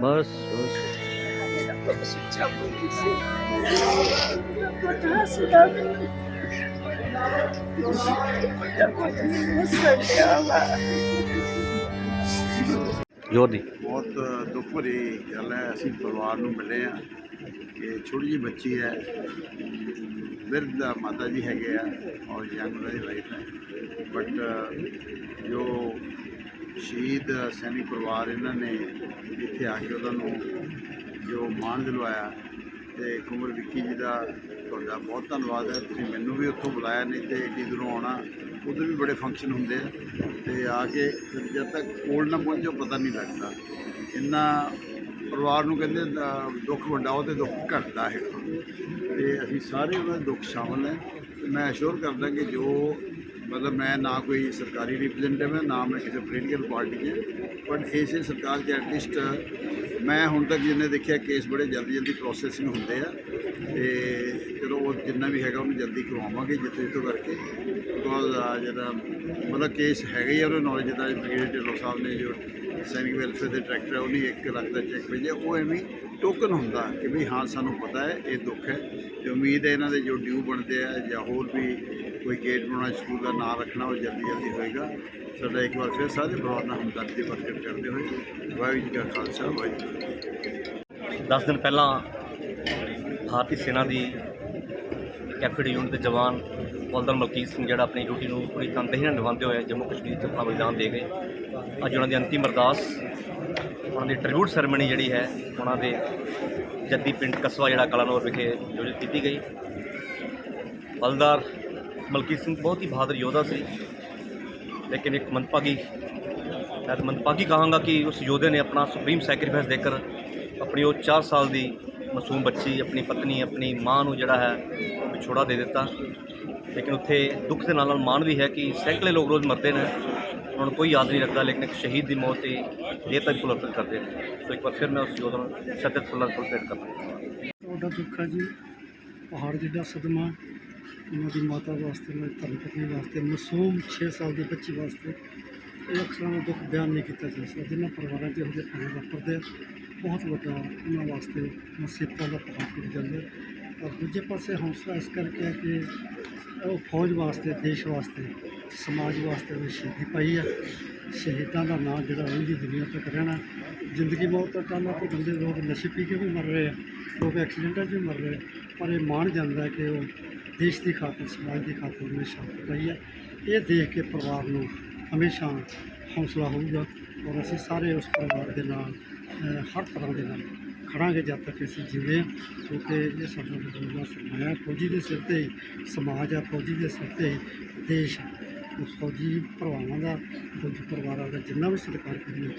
ਬਸ ਬਸ। ਨਹੀਂ ਬਹੁਤ ਦੁੱਖ ਭਰੀ ਗੱਲ ਹੈ, ਅਸੀਂ ਪਰਿਵਾਰ ਨੂੰ ਮਿਲੇ ਆ ਕਿ ਛੋਟੀ ਜਿਹੀ ਬੱਚੀ ਹੈ, ਬਿਰਧ ਮਾਤਾ ਜੀ ਹੈਗੇ ਆ ਔਰ ਯੰਗ ਉਹਨਾਂ ਦੀ ਵਾਈਫ ਹੈ। ਬਟ ਜੋ ਸ਼ਹੀਦ ਸੈਨੀ ਪਰਿਵਾਰ ਇਹਨਾਂ ਨੇ ਇੱਥੇ ਆ ਕੇ ਉਹਨਾਂ ਨੂੰ ਜੋ ਮਾਣ ਦਿਲਵਾਇਆ ਤੇ ਕੁਮਰ ਵਿੱਕੀ ਜੀ ਦਾ ਤੁਹਾਡਾ ਬਹੁਤ ਧੰਨਵਾਦ ਹੈ। ਤੁਸੀਂ ਮੈਨੂੰ ਵੀ ਉੱਥੋਂ ਬੁਲਾਇਆ, ਨਹੀਂ ਤੇ ਏਡੀ ਦੂਰੋਂ ਆਉਣਾ, ਉਧਰ ਵੀ ਬੜੇ ਫੰਕਸ਼ਨ ਹੁੰਦੇ ਆ ਤੇ ਆ ਕੇ ਜਦ ਤੱਕ ਕੋਲ ਨਾ ਪਹੁੰਚੋ ਪਤਾ ਨਹੀਂ ਲੱਗਦਾ। ਇੰਨਾ ਪਰਿਵਾਰ ਨੂੰ ਕਹਿੰਦੇ ਦ- ਦੁੱਖ ਵੰਡਾਓ ਤੇ ਦੁੱਖ ਘਟਦਾ ਹੈ ਤੇ ਅਸੀਂ ਸਾਰੇ ਉਹਨਾਂ ਦੇ ਦੁੱਖ ਸ਼ਾਮਲ ਹੈ ਤੇ ਮੈਂ ਅਸ਼ੋਰ ਕਰਦਾ ਕਿ ਜੋ ਮਤਲਬ ਮੈਂ ਨਾ ਕੋਈ ਸਰਕਾਰੀ ਰਿਪਰੈਜ਼ੈਂਟੇਟਿਵ ਹੈ, ਨਾ ਮੈਂ ਕਿਸੇ ਪੋਲੀਟੀਕਲ ਪਾਰਟੀ 'ਚ ਬਟ ਇਸੇ ਸਰਕਾਰ 'ਚ ਐਟਲੀਸਟ ਮੈਂ ਹੁਣ ਤੱਕ ਜਿੰਨੇ ਦੇਖਿਆ ਕੇਸ ਬੜੇ ਜਲਦੀ ਜਲਦੀ ਪ੍ਰੋਸੈਸਿੰਗ ਹੁੰਦੇ ਆ। ਤੇ ਚਲੋ ਉਹ ਜਿੰਨਾ ਵੀ ਹੈਗਾ ਉਹਨੂੰ ਜਲਦੀ ਕਰਵਾਵਾਂਗੇ ਜਿੱਥੇ ਜਿੱਥੋਂ ਕਰਕੇ। ਬਿਕੋਜ਼ ਜਿਹੜਾ ਮਤਲਬ ਕੇਸ ਹੈਗਾ ਹੀ ਆ ਉਹਨੂੰ ਨੌਲੇਜ ਦਾ ਬ੍ਰਿਗੇਡ ਢਿੱਲੋਂ ਸਾਹਿਬ ਨੇ ਜੋ ਸੈਨਿਕ ਵੈਲਫੇਅਰ ਦੇ ਡਾਇਰੈਕਟਰ ਉਹਨੇ 1 ਲੱਖ ਦਾ ਚੈੱਕ ਭੇਜਿਆ। ਉਹ ਐਵੇਂ ਟੋਕਨ ਹੁੰਦਾ ਕਿ ਵੀ ਹਾਂ, ਸਾਨੂੰ ਪਤਾ ਹੈ, ਇਹ ਦੁੱਖ ਹੈ। ਤੇ ਉਮੀਦ ਹੈ ਇਹਨਾਂ ਦੇ ਜੋ ਡਿਊ ਬਣਦੇ ਆ ਜਾਂ ਹੋਰ ਵੀ ਕੋਈ ਗੇਟ ਬਣਾਉਣਾ ਸਕੂਲ ਦਾ ਨਾਮ ਰੱਖਣਾ ਉਹ ਜਲਦੀ ਜਲਦੀ ਹੋਏਗਾ। ਸਾਡਾ ਇੱਕ ਵਾਰ ਫਿਰ ਸਾਰੇ ਪਰਿਵਾਰ ਨਾਲ ਹਮਦਰਦੀ ਪ੍ਰਗਟ ਕਰਦੇ ਹੋਏ। ਵਾਹਿਗੁਰੂ ਜੀ ਕਾ ਖਾਲਸਾ, ਵਾਹਿਗੁਰੂ ਜੀ 10 ਦਿਨ ਪਹਿਲਾਂ ਭਾਰਤੀ ਸੈਨਾ ਦੀ ਕੈਫੇਡ ਯੂਨਿਟ ਦੇ ਜਵਾਨ ਹੌਲਦਾਰ ਮਲਕੀਤ ਸਿੰਘ ਜਿਹੜਾ ਆਪਣੀ ਡਿਊਟੀ ਨੂੰ ਪੂਰੀ ਤਨਦੇਹੀ ਨਾਲ ਨਿਭਾਉਂਦੇ ਹੋਏ ਜੰਮੂ ਕਸ਼ਮੀਰ 'ਚ ਆਪਣਾ ਬਲੀਦਾਨ ਦੇ ਗਏ। ਅੱਜ ਉਹਨਾਂ ਦੀ ਅੰਤਿਮ ਅਰਦਾਸ, ਉਹਨਾਂ ਦੀ ਟ੍ਰਿਬਿਊਟ ਸੈਰੇਮਨੀ ਜਿਹੜੀ ਹੈ, ਉਹਨਾਂ ਦੇ ਜੱਦੀ ਪਿੰਡ ਕਸਬਾ ਜਿਹੜਾ ਕਲਾਨੌਰ ਵਿਖੇ ਆਯੋਜਿਤ ਕੀਤੀ ਗਈ। ਹੌਲਦਾਰ ਮਲਕੀਤ ਸਿੰਘ ਬਹੁਤ ਹੀ ਬਹਾਦਰ ਯੋਧਾ ਸੀ। ਲੇਕਿਨ ਇੱਕ ਮੰਦਭਾਗੀ ਮੈਂ ਮੰਦਭਾਗੀ ਕਹਾਂਗਾ ਕਿ ਉਸ ਯੋਧੇ ਨੇ ਆਪਣਾ ਸੁਪਰੀਮ ਸੈਕਰੀਫਾਈਸ ਦੇकर ਆਪਣੀ ਉਹ 4 ਸਾਲ ਦੀ ਮਾਸੂਮ ਬੱਚੀ, ਆਪਣੀ ਪਤਨੀ, ਆਪਣੀ ਮਾਂ ਨੂੰ ਜਿਹੜਾ ਹੈ ਵਿਛੋੜਾ ਦੇ ਦਿੱਤਾ। ਲੇਕਿਨ ਉੱਥੇ ਦੁੱਖ ਦੇ ਨਾਲ ਨਾਲ ਮਾਣ ਵੀ ਹੈ ਕਿ ਸੈਂਕੜੇ ਲੋਕ ਰੋਜ਼ ਮਰਦੇ ਨੇ। ਉਹਨਾਂ ਨੂੰ ਕੋਈ ਯਾਦ ਨਹੀਂ ਰੱਖਦਾ, ਲੇਕਿਨ ਇੱਕ ਸ਼ਹੀਦ ਦੀ ਮੌਤ ਤੇ ਇਹ ਤੱਕ ਪੁਲਰਪਨ ਕਰਦੇ ਨੇ। ਸੋ ਇੱਕ ਵਾਰ ਫਿਰ ਮੈਂ ਉਸ ਯੋਧਾ ਨੂੰ ਸਤਿਤ ਪੁਲਰਪਨ ਭੇਟ ਕਰਦਾ ਤੁਹਾਡਾ ਦੁੱਖ ਹੈ ਜੀ। ਪਹਾੜ ਜਿੱਡਾ ਸਦਮਾ ਉਹਨਾਂ ਦੀ ਮਾਤਾ ਵਾਸਤੇ ਮੇਰੀ ਧਰਮ ਪਤਨੀ ਵਾਸਤੇ ਮਾਸੂਮ 6 ਸਾਲ ਦੇ ਬੱਚੀ ਵਾਸਤੇ ਇਹ ਅਕਸਰਾਂ ਦਾ ਦੁੱਖ ਬਿਆਨ ਨਹੀਂ ਕੀਤਾ ਜਾ ਸਕਦਾ। ਜਿਨ੍ਹਾਂ ਪਰਿਵਾਰਾਂ 'ਚ ਇਹੋ ਜਿਹੇ ਭਾਣੇ ਵਾਪਰਦੇ ਆ, ਬਹੁਤ ਵੱਡਾ ਉਹਨਾਂ ਵਾਸਤੇ ਮੁਸੀਬਤਾਂ ਦਾ ਪਹਾੜ ਟੁੱਟ ਜਾਂਦਾ ਔਰ ਦੂਜੇ ਪਾਸੇ ਹੌਸਲਾ ਇਸ ਕਰਕੇ ਹੈ ਕਿ ਉਹ ਫੌਜ ਵਾਸਤੇ, ਦੇਸ਼ ਵਾਸਤੇ, ਸਮਾਜ ਵਾਸਤੇ ਉਹ ਸ਼ਹੀਦੀ ਪਾਈ ਆ। ਸ਼ਹੀਦਾਂ ਦਾ ਨਾਂ ਜਿਹੜਾ ਉਹਦੀ ਦੁਨੀਆ ਤੱਕ ਰਹਿਣਾ ਜ਼ਿੰਦਗੀ ਮੌਤ ਦਾ ਕੰਮ ਆ ਕਿ ਬੰਦੇ ਲੋਕ ਨਸ਼ੇ ਪੀ ਕੇ ਵੀ ਮਰ ਰਹੇ ਆ, ਲੋਕ ਐਕਸੀਡੈਂਟਾਂ 'ਚ ਵੀ ਮਰ ਰਹੇ ਆ। ਪਰ ਇਹ ਮਾਣ ਜਾਂਦਾ ਕਿ ਉਹ ਦੇਸ਼ ਦੀ ਖਾਤਰ ਸਮਾਜ ਦੀ ਖਾਤਰ ਹਮੇਸ਼ਾ ਸ਼ਹਾਦਤ ਹੈ। ਇਹ ਦੇਖ ਕੇ ਪਰਿਵਾਰ ਨੂੰ ਹਮੇਸ਼ਾ ਹੌਸਲਾ ਹੋਊਗਾ ਔਰ ਅਸੀਂ ਸਾਰੇ ਉਸ ਪਰਿਵਾਰ ਦੇ ਨਾਲ ਹਰ ਤਰ੍ਹਾਂ ਦੇ ਨਾਲ ਖੜਾਂਗੇ ਜਦ ਤੱਕ ਅਸੀਂ ਜਿਵੇਂ ਹਾਂ, ਕਿਉਂਕਿ ਇਹ ਸਾਡਾ ਬਜ਼ੁਰਗਾਂ ਸਰਮਾਇਆ ਫੌਜੀ ਦੇ ਸਿਰ ਤੇ ਹੀ ਸਮਾਜ ਆ ਫੌਜੀ ਦੇ ਸਿਰ ਤੇ ਹੀ ਦੇਸ਼ ਆ ਫੌਜੀ ਭਰਾਵਾਂ ਦਾ ਫੌਜੀ ਪਰਿਵਾਰਾਂ ਦਾ ਜਿੰਨਾ ਵੀ ਸਤਿਕਾਰ ਕਰਨਾ